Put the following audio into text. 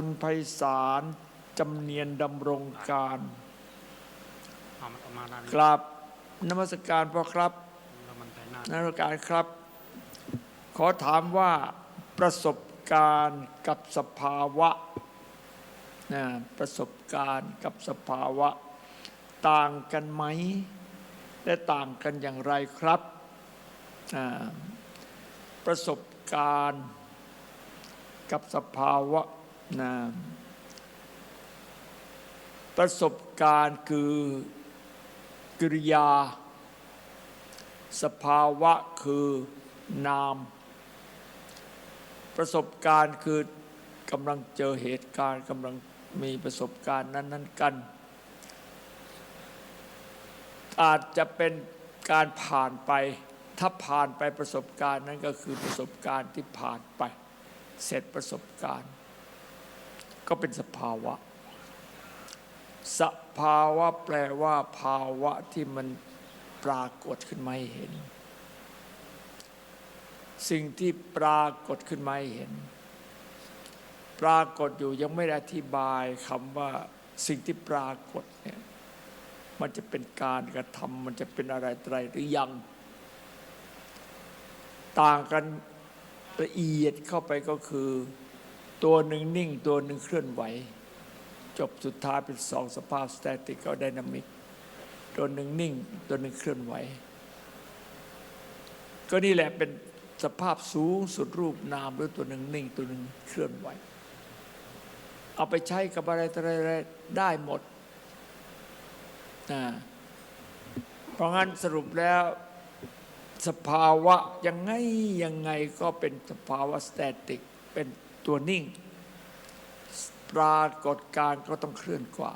คุณไพศาลจำเนียนดำรงการเอามันออกมาด้านกนี้ราบนมัสการพ่อครับแล้วมันไปหน้านักการครับ ขอถามว่าประสบการณ์กับสภาวะนะประสบการณ์กับสภาวะ ต่างกันไหม และต่างกันอย่างไรครับอ่าประสบการณ์กับสภาวะ นะประสบการณ์คือกิริยา สภาวะคือนาม ประสบการณ์คือกำลังเจอเหตุการณ์กำลังมีประสบการณ์นั้น ๆ กัน อาจจะเป็นการผ่านไป ถ้าผ่านไปประสบการณ์นั้นก็คือประสบการณ์ที่ผ่านไป เสร็จประสบการณ์ ก็เป็นสภาวะ สภาวะแปลว่า ภาวะที่มันปรากฏขึ้นมาให้เห็น สิ่งที่ปรากฏขึ้นมาให้เห็น ปรากฏอยู่ยังไม่ได้อธิบายคำว่าสิ่งที่ปรากฏเนี่ยมันจะเป็นการกระทำมันจะเป็นอะไรอะไรหรือยัง ต่างกันละเอียดเข้าไปก็คือ ตัวหนึ่งนิ่งตัวหนึ่งเคลื่อนไหว จบสุดท้ายเป็นสองสภาพสแตติกกับไดนามิกตัวหนึ่งนิ่ง ตัวหนึ่งเคลื่อนไหว ก็นี่แหละเป็นสภาพสูงสุดรูปนามด้วยตัวหนึ่งนิ่ง ตัวหนึ่งเคลื่อนไหว เอาไปใช้กับอะไรออะไรได้หมดนะเพราะงั้นสรุปแล้วสภาวะยังไงยังไงก็เป็นสภาวะสแตติกเป็น ตัวนิ่ง ปรากฏการก็ต้องเคลื่อนกว่า